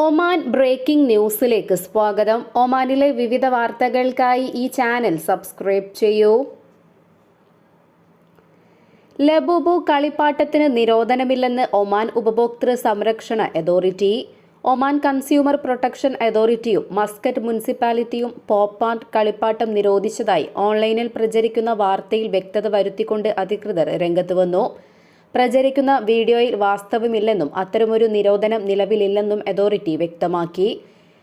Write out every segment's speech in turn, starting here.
Oman breaking ന്യൂസിലേക്ക് സ്വാഗതം. ഒമാനിലെ വിവിധ വാർത്തകൾക്കായി ഈ ചാനൽ സബ്സ്ക്രൈബ് ചെയ്യൂ. ലബുബു കളിപ്പാട്ടത്തിന് നിരോധനമില്ലെന്ന് ഒമാൻ ഉപഭോക്തൃ സംരക്ഷണ അതോറിറ്റി ഒമാൻ കൺസ്യൂമർ പ്രൊട്ടക്ഷൻ അതോറിറ്റിയും മസ്കറ്റ് മുനിസിപ്പാലിറ്റിയും പോപ്പാർട്ട് കളിപ്പാട്ടം നിരോധിച്ചതായി ഓൺലൈനിൽ പ്രചരിക്കുന്ന വാർത്തയിൽ വ്യക്തത വരുത്തിക്കൊണ്ട് അധികൃതർ രംഗത്ത് വന്നു. പ്രചരിക്കുന്ന വീഡിയോയിൽ വാസ്തവമില്ലെന്നും അത്തരമൊരു നിരോധനം നിലവിലില്ലെന്നും അതോറിറ്റി വ്യക്തമാക്കി.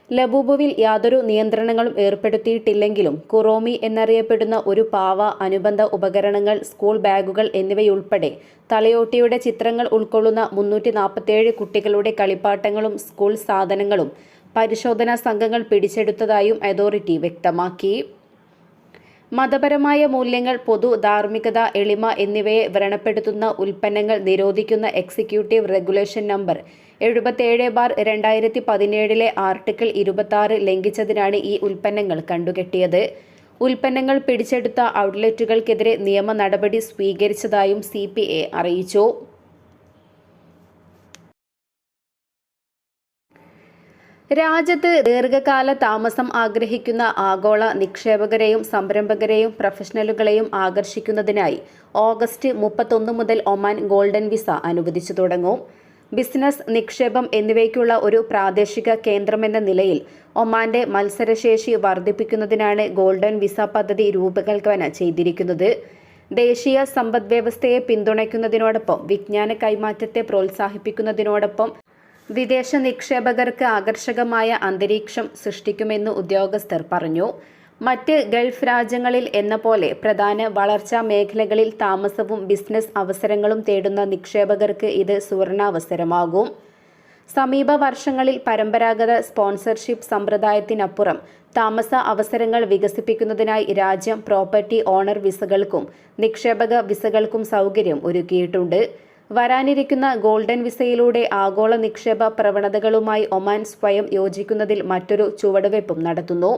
ലബൂബുവിൽ യാതൊരു നിയന്ത്രണങ്ങളും ഏർപ്പെടുത്തിയിട്ടില്ലെങ്കിലും കുറോമി എന്നറിയപ്പെടുന്ന ഒരു പാവ അനുബന്ധ ഉപകരണങ്ങൾ സ്കൂൾ ബാഗുകൾ എന്നിവയുൾപ്പെടെ തലയോട്ടിയുടെ ചിത്രങ്ങൾ ഉൾക്കൊള്ളുന്ന മുന്നൂറ്റി നാൽപ്പത്തിയേഴ് കുട്ടികളുടെ കളിപ്പാട്ടങ്ങളും സ്കൂൾ സാധനങ്ങളും പരിശോധനാ സംഘങ്ങൾ പിടിച്ചെടുത്തതായും അതോറിറ്റി വ്യക്തമാക്കി. മതപരമായ മൂല്യങ്ങൾ പൊതു ധാർമ്മികത എളിമ എന്നിവയെ വ്രണപ്പെടുത്തുന്ന ഉൽപ്പന്നങ്ങൾ നിരോധിക്കുന്ന എക്സിക്യൂട്ടീവ് റെഗുലേഷൻ നമ്പർ എഴുപത്തേഴ് ബാർ രണ്ടായിരത്തി പതിനേഴിലെ ആർട്ടിക്കിൾ ഇരുപത്തി ലംഘിച്ചതിനാണ് ഈ ഉൽപ്പന്നങ്ങൾ കണ്ടുകെട്ടിയത്. ഉൽപ്പന്നങ്ങൾ പിടിച്ചെടുത്ത ഔട്ട്ലെറ്റുകൾക്കെതിരെ നിയമ നടപടി സ്വീകരിച്ചതായും സി അറിയിച്ചു. രാജ്യത്ത് ദീർഘകാല താമസം ആഗ്രഹിക്കുന്ന ആഗോള നിക്ഷേപകരെയും സംരംഭകരെയും പ്രൊഫഷണലുകളെയും ആകർഷിക്കുന്നതിനായി ഓഗസ്റ്റ് മുപ്പത്തൊന്ന് മുതൽ ഒമാൻ ഗോൾഡൻ വിസ അനുവദിച്ചു തുടങ്ങും. ബിസിനസ് നിക്ഷേപം എന്നിവയ്ക്കുള്ള ഒരു പ്രാദേശിക കേന്ദ്രമെന്ന നിലയിൽ ഒമാന്റെ മത്സരശേഷി വർദ്ധിപ്പിക്കുന്നതിനാണ് ഗോൾഡൻ വിസ പദ്ധതി രൂപകൽപ്പന ചെയ്തിരിക്കുന്നത്. ദേശീയ സമ്പദ്വ്യവസ്ഥയെ പിന്തുണയ്ക്കുന്നതിനോടൊപ്പം വിജ്ഞാന കൈമാറ്റത്തെ പ്രോത്സാഹിപ്പിക്കുന്നതിനോടൊപ്പം വിദേശ നിക്ഷേപകർക്ക് ആകർഷകമായ അന്തരീക്ഷം സൃഷ്ടിക്കുമെന്ന് ഉദ്യോഗസ്ഥർ പറഞ്ഞു. മറ്റ് ഗൾഫ് രാജ്യങ്ങളിൽ എന്ന പോലെ പ്രധാന വളർച്ചാ മേഖലകളിൽ താമസവും ബിസിനസ് അവസരങ്ങളും തേടുന്ന നിക്ഷേപകർക്ക് ഇത് സുവർണാവസരമാകും. സമീപ വർഷങ്ങളിൽ പരമ്പരാഗത സ്പോൺസർഷിപ്പ് സമ്പ്രദായത്തിനപ്പുറം താമസ അവസരങ്ങൾ വികസിപ്പിക്കുന്നതിനായി രാജ്യം പ്രോപ്പർട്ടി ഓണർ വിസകൾക്കും നിക്ഷേപക വിസകൾക്കും സൗകര്യം ഒരുക്കിയിട്ടുണ്ട്. വരാനിരിക്കുന്ന ഗോൾഡൻ വിസയിലൂടെ ആഗോള നിക്ഷേപ പ്രവണതകളുമായി ഒമാൻ സ്വയം യോജിക്കുന്നതിൽ മറ്റൊരു ചുവടുവയ്പും നടത്തുന്നു.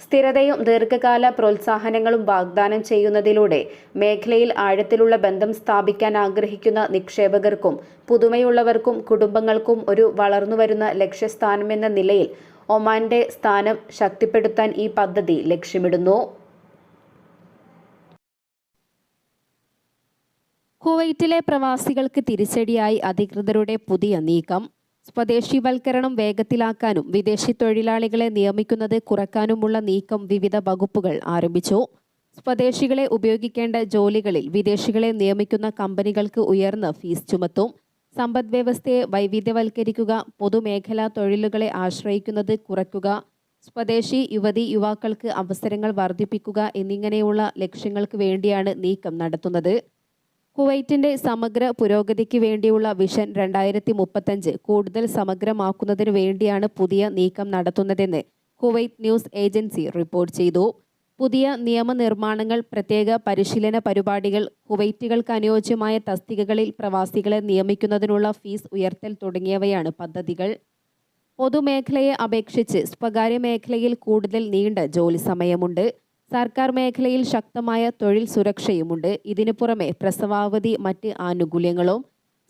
സ്ഥിരതയും ദീർഘകാല പ്രോത്സാഹനങ്ങളും വാഗ്ദാനം ചെയ്യുന്നതിലൂടെ മേഖലയിൽ ആഴത്തിലുള്ള ബന്ധം സ്ഥാപിക്കാൻ ആഗ്രഹിക്കുന്ന നിക്ഷേപകർക്കും പുതുമയുള്ളവർക്കും കുടുംബങ്ങൾക്കും ഒരു വളർന്നുവരുന്ന ലക്ഷ്യസ്ഥാനമെന്ന നിലയിൽ ഒമാന്റെ സ്ഥാനം ശക്തിപ്പെടുത്താൻ ഈ പദ്ധതി ലക്ഷ്യമിടുന്നു. കുവൈറ്റിലെ പ്രവാസികൾക്ക് തിരിച്ചടിയായി അധികൃതരുടെ പുതിയ നീക്കം. സ്വദേശിവൽക്കരണം വേഗത്തിലാക്കാനും വിദേശി തൊഴിലാളികളെ നിയമിക്കുന്നത് കുറക്കാനുമുള്ള നീക്കം വിവിധ വകുപ്പുകൾ ആരംഭിച്ചു. സ്വദേശികളെ ഉപയോഗിക്കേണ്ട ജോലികളിൽ വിദേശികളെ നിയമിക്കുന്ന കമ്പനികൾക്ക് ഉയർന്ന ഫീസ് ചുമത്തും. സമ്പദ്വ്യവസ്ഥയെ വൈവിധ്യവൽക്കരിക്കുക പൊതുമേഖലാ തൊഴിലുകളെ ആശ്രയിക്കുന്നത് കുറയ്ക്കുക. സ്വദേശി യുവതി യുവാക്കൾക്ക് അവസരങ്ങൾ വർദ്ധിപ്പിക്കുക എന്നിങ്ങനെയുള്ള ലക്ഷ്യങ്ങൾക്ക് വേണ്ടിയാണ് നീക്കം നടത്തുന്നത്. കുവൈറ്റിന്റെ സമഗ്ര പുരോഗതിക്ക് വേണ്ടിയുള്ള വിഷൻ രണ്ടായിരത്തി മുപ്പത്തഞ്ച് കൂടുതൽ സമഗ്രമാക്കുന്നതിനു വേണ്ടിയാണ് പുതിയ നീക്കം നടത്തുന്നതെന്ന് കുവൈറ്റ് ന്യൂസ് ഏജൻസി റിപ്പോർട്ട് ചെയ്തു. പുതിയ നിയമനിർമ്മാണങ്ങൾ പ്രത്യേക പരിശീലന പരിപാടികൾ കുവൈറ്റുകൾക്ക് അനുയോജ്യമായ തസ്തികകളിൽ പ്രവാസികളെ നിയമിക്കുന്നതിനുള്ള ഫീസ് ഉയർത്തൽ തുടങ്ങിയവയാണ് പദ്ധതികൾ. പൊതുമേഖലയെ അപേക്ഷിച്ച് സ്വകാര്യ മേഖലയിൽ കൂടുതൽ നീണ്ട ജോലി സമയമുണ്ട്. സർക്കാർ മേഖലയിൽ ശക്തമായ തൊഴിൽ സുരക്ഷയുമുണ്ട്. ഇതിനു പുറമെ പ്രസവാവധി മറ്റ് ആനുകൂല്യങ്ങളും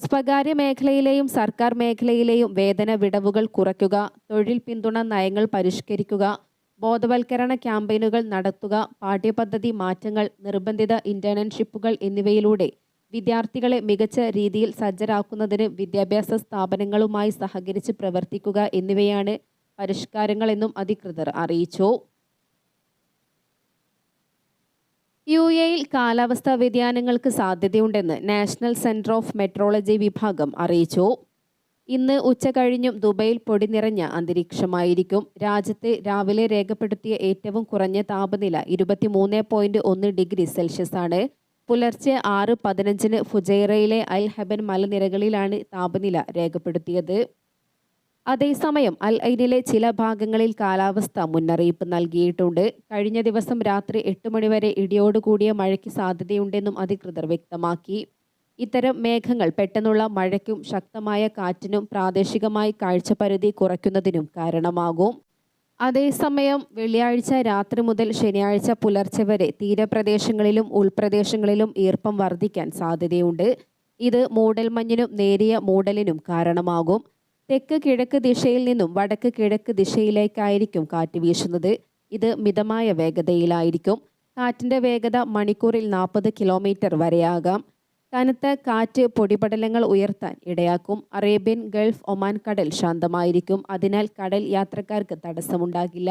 സ്വകാര്യ മേഖലയിലെയും സർക്കാർ മേഖലയിലെയും വേതന വിടവുകൾ കുറയ്ക്കുക തൊഴിൽ പിന്തുണ നയങ്ങൾ പരിഷ്കരിക്കുക ബോധവൽക്കരണ ക്യാമ്പയിനുകൾ നടത്തുക പാഠ്യപദ്ധതി മാറ്റങ്ങൾ നിർബന്ധിത ഇന്റേൺഷിപ്പുകൾ എന്നിവയിലൂടെ വിദ്യാർത്ഥികളെ മികച്ച രീതിയിൽ സജ്ജരാക്കുന്നതിന് വിദ്യാഭ്യാസ സ്ഥാപനങ്ങളുമായി സഹകരിച്ച് പ്രവർത്തിക്കുക എന്നിവയാണ് പരിഷ്കാരങ്ങളെന്നും അധികൃതർ അറിയിച്ചു. യു എയിൽ കാലാവസ്ഥാ വ്യതിയാനങ്ങൾക്ക് സാധ്യതയുണ്ടെന്ന് നാഷണൽ സെന്റർ ഓഫ് മെട്രോളജി വിഭാഗം അറിയിച്ചു. ഇന്ന് ഉച്ച കഴിഞ്ഞും ദുബൈയിൽ പൊടി നിറഞ്ഞ അന്തരീക്ഷമായിരിക്കും. രാജ്യത്ത് രാവിലെ രേഖപ്പെടുത്തിയ ഏറ്റവും കുറഞ്ഞ താപനില ഇരുപത്തിമൂന്ന് പോയിന്റ് ഒന്ന് ഡിഗ്രി സെൽഷ്യസ് ആണ് പുലർച്ചെ ആറ് പതിനഞ്ചിന് ഫുജൈറയിലെ അൽ ഹബൻ മലനിരകളിലാണ് താപനില രേഖപ്പെടുത്തിയത്. അതേസമയം അൽ ഐനിലെ ചില ഭാഗങ്ങളിൽ കാലാവസ്ഥ മുന്നറിയിപ്പ് നൽകിയിട്ടുണ്ട്. കഴിഞ്ഞ ദിവസം രാത്രി എട്ട് മണിവരെ ഇടിയോടുകൂടിയ മഴയ്ക്ക് സാധ്യതയുണ്ടെന്നും അധികൃതർ വ്യക്തമാക്കി. ഇത്തരം മേഘങ്ങൾ പെട്ടെന്നുള്ള മഴയ്ക്കും ശക്തമായ കാറ്റിനും പ്രാദേശികമായി കാഴ്ചപരിധി കുറയ്ക്കുന്നതിനും കാരണമാകും. അതേസമയം വെള്ളിയാഴ്ച രാത്രി മുതൽ ശനിയാഴ്ച പുലർച്ചെ വരെ തീരപ്രദേശങ്ങളിലും ഉൾപ്രദേശങ്ങളിലും ഈർപ്പം വർദ്ധിക്കാൻ സാധ്യതയുണ്ട്. ഇത് മൂടൽമഞ്ഞിനും നേരിയ മൂടലിനും കാരണമാകും. തെക്ക് കിഴക്ക് ദിശയിൽ നിന്നും വടക്ക് കിഴക്ക് ദിശയിലേക്കായിരിക്കും കാറ്റ് വീശുന്നത്. ഇത് മിതമായ വേഗതയിലായിരിക്കും. കാറ്റിന്റെ വേഗത മണിക്കൂറിൽ നാൽപ്പത് കിലോമീറ്റർ വരെയാകാം. കനത്ത കാറ്റ് പൊടിപടലങ്ങൾ ഉയർത്താൻ ഇടയാക്കും. അറേബ്യൻ ഗൾഫ് ഒമാൻ കടൽ ശാന്തമായിരിക്കും. അതിനാൽ കടൽ യാത്രക്കാർക്ക് തടസ്സമുണ്ടാകില്ല.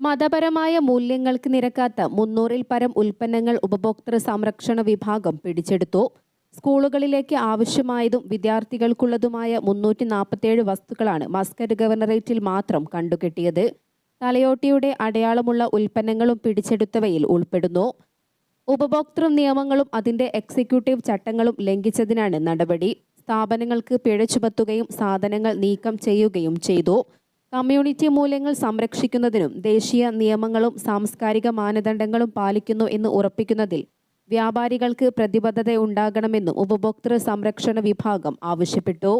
മതപരമായ മൂല്യങ്ങൾക്ക് നിരക്കാത്ത മുന്നൂറിൽ പരം ഉൽപ്പന്നങ്ങൾ ഉപഭോക്തൃ സംരക്ഷണ വിഭാഗം പിടിച്ചെടുത്തു. സ്കൂളുകളിലേക്ക് ആവശ്യമായതും വിദ്യാർത്ഥികൾക്കുള്ളതുമായ മുന്നൂറ്റി നാൽപ്പത്തേഴ് വസ്തുക്കളാണ് മസ്കറ്റ് ഗവർണറേറ്റിൽ മാത്രം കണ്ടുകെട്ടിയത്. തലയോട്ടിയുടെ അടയാളമുള്ള ഉൽപ്പന്നങ്ങളും പിടിച്ചെടുത്തവയിൽ ഉൾപ്പെടുന്നു. ഉപഭോക്തൃ നിയമങ്ങളും അതിന്റെ എക്സിക്യൂട്ടീവ് ചട്ടങ്ങളും ലംഘിച്ചതിനാണ് നടപടി. സ്ഥാപനങ്ങൾക്ക് പിഴ ചുമത്തുകയും സാധനങ്ങൾ നീക്കം ചെയ്യുകയും ചെയ്തു. കമ്മ്യൂണിറ്റി മൂല്യങ്ങൾ സംരക്ഷിക്കുന്നതിനും ദേശീയ നിയമങ്ങളും സാംസ്കാരിക മാനദണ്ഡങ്ങളും പാലിക്കുന്നു എന്ന് ഉറപ്പിക്കുന്നതിൽ വ്യാപാരികൾക്ക് പ്രതിബദ്ധത ഉണ്ടാകണമെന്നും ഉപഭോക്തൃ സംരക്ഷണ വിഭാഗം ആവശ്യപ്പെട്ടു.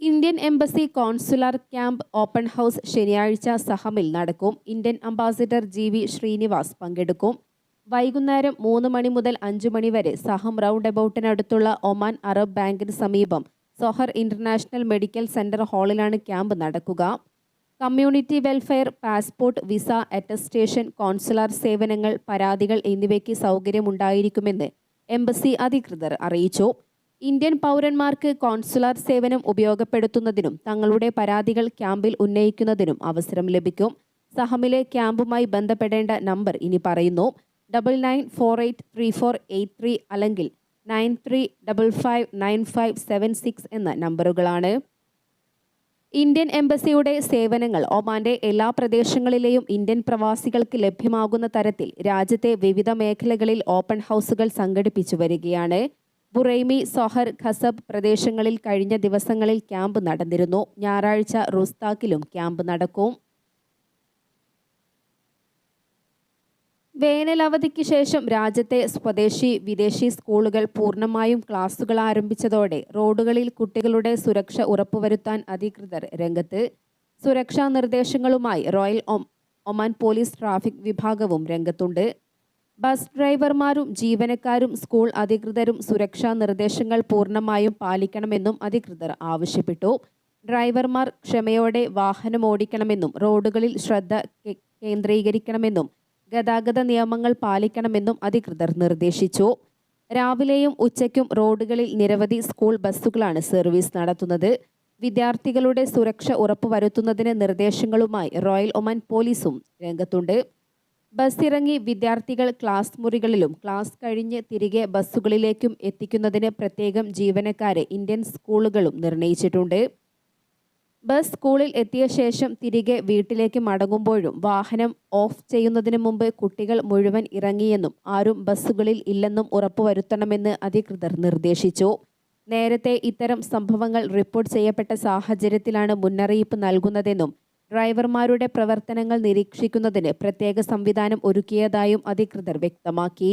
Indian embassy consular camp open house ശനിയാഴ്ച സഹമിൽ നടക്കും. Indian ambassador G V Srinivas പങ്കെടുക്കും. വൈകുന്നേരം മൂന്ന് മണി മുതൽ അഞ്ചു മണി വരെ സഹം റൗണ്ട് അബൌട്ടിനടുത്തുള്ള ഒമാൻ അറബ് ബാങ്കിന് സമീപം സൊഹർ ഇന്റർനാഷണൽ മെഡിക്കൽ സെന്റർ ഹാളിലാണ് ക്യാമ്പ് നടക്കുക. Community welfare passport visa attestation consular സേവനങ്ങൾ പരാതികൾ എന്നിവയ്ക്ക് സൗകര്യമുണ്ടായിരിക്കുമെന്ന് എംബസി അധികൃതർ അറിയിച്ചു. ഇന്ത്യൻ പൗരന്മാർക്ക് കോൺസുലാർ സേവനം ഉപയോഗപ്പെടുത്തുന്നതിനും തങ്ങളുടെ പരാതികൾ ക്യാമ്പിൽ ഉന്നയിക്കുന്നതിനും അവസരം ലഭിക്കും. സഹമിലെ ക്യാമ്പുമായി ബന്ധപ്പെടേണ്ട നമ്പർ ഇനി പറയുന്നു. Double nine four eight three four eight three അല്ലെങ്കിൽ nine three double five nine five seven six എന്ന നമ്പറുകളാണ്. ഇന്ത്യൻ എംബസിയുടെ സേവനങ്ങൾ ഒമാന്റെ എല്ലാ പ്രദേശങ്ങളിലെയും ഇന്ത്യൻ പ്രവാസികൾക്ക് ലഭ്യമാകുന്ന തരത്തിൽ രാജ്യത്തെ വിവിധ മേഖലകളിൽ ഓപ്പൺ ഹൗസുകൾ സംഘടിപ്പിച്ചു വരികയാണ്. ബുറൈമി സൊഹർ ഖസബ് പ്രദേശങ്ങളിൽ കഴിഞ്ഞ ദിവസങ്ങളിൽ ക്യാമ്പ് നടന്നിരുന്നു. ഞായറാഴ്ച റുസ്താക്കിലും ക്യാമ്പ് നടക്കും. വേനൽ അവധിക്ക് ശേഷം രാജ്യത്തെ സ്വദേശി വിദേശി സ്കൂളുകൾ പൂർണമായും ക്ലാസുകൾ ആരംഭിച്ചതോടെ റോഡുകളിൽ കുട്ടികളുടെ സുരക്ഷ ഉറപ്പുവരുത്താൻ അധികൃതർ രംഗത്ത് സുരക്ഷാ നിർദ്ദേശങ്ങളുമായി റോയൽ ഒമാൻ പോലീസ് ട്രാഫിക് വിഭാഗവും രംഗത്തുണ്ട്. ബസ് ഡ്രൈവർമാരും ജീവനക്കാരും സ്കൂൾ അധികൃതരും സുരക്ഷാ നിർദ്ദേശങ്ങൾ പൂർണമായും പാലിക്കണമെന്നും അധികൃതർ ആവശ്യപ്പെട്ടു. ഡ്രൈവർമാർ ക്ഷമയോടെ വാഹനം ഓടിക്കണമെന്നും റോഡുകളിൽ ശ്രദ്ധ കേന്ദ്രീകരിക്കണമെന്നും ഗതാഗത നിയമങ്ങൾ പാലിക്കണമെന്നും അധികൃതർ നിർദ്ദേശിച്ചു. രാവിലെയും ഉച്ചയ്ക്കും റോഡുകളിൽ നിരവധി സ്കൂൾ ബസ്സുകളാണ് സർവീസ് നടത്തുന്നത്. വിദ്യാർത്ഥികളുടെ സുരക്ഷ ഉറപ്പുവരുത്തുന്നതിന് നിർദ്ദേശങ്ങളുമായി റോയൽ ഒമാൻ പോലീസും രംഗത്തുണ്ട്. ബസ് ഇറങ്ങി വിദ്യാർത്ഥികൾ ക്ലാസ് മുറികളിലും ക്ലാസ് കഴിഞ്ഞ് തിരികെ ബസ്സുകളിലേക്കും എത്തിക്കുന്നതിന് പ്രത്യേകം ജീവനക്കാരെ ഇന്ത്യൻ സ്കൂളുകളും നിർണയിച്ചിട്ടുണ്ട്. ബസ് സ്കൂളിൽ എത്തിയ ശേഷം തിരികെ വീട്ടിലേക്ക് മടങ്ങുമ്പോഴും വാഹനം ഓഫ് ചെയ്യുന്നതിന് മുമ്പ് കുട്ടികൾ മുഴുവൻ ഇറങ്ങിയെന്നും ആരും ബസ്സുകളിൽ ഇല്ലെന്നും ഉറപ്പുവരുത്തണമെന്ന് അധികൃതർ നിർദ്ദേശിച്ചു. നേരത്തെ ഇത്തരം സംഭവങ്ങൾ റിപ്പോർട്ട് ചെയ്യപ്പെട്ട സാഹചര്യത്തിലാണ് മുന്നറിയിപ്പ് നൽകുന്നതെന്നും ഡ്രൈവർമാരുടെ പ്രവർത്തനങ്ങൾ നിരീക്ഷിക്കുന്നതിന് പ്രത്യേക സംവിധാനം ഒരുക്കിയതായും അധികൃതർ വ്യക്തമാക്കി.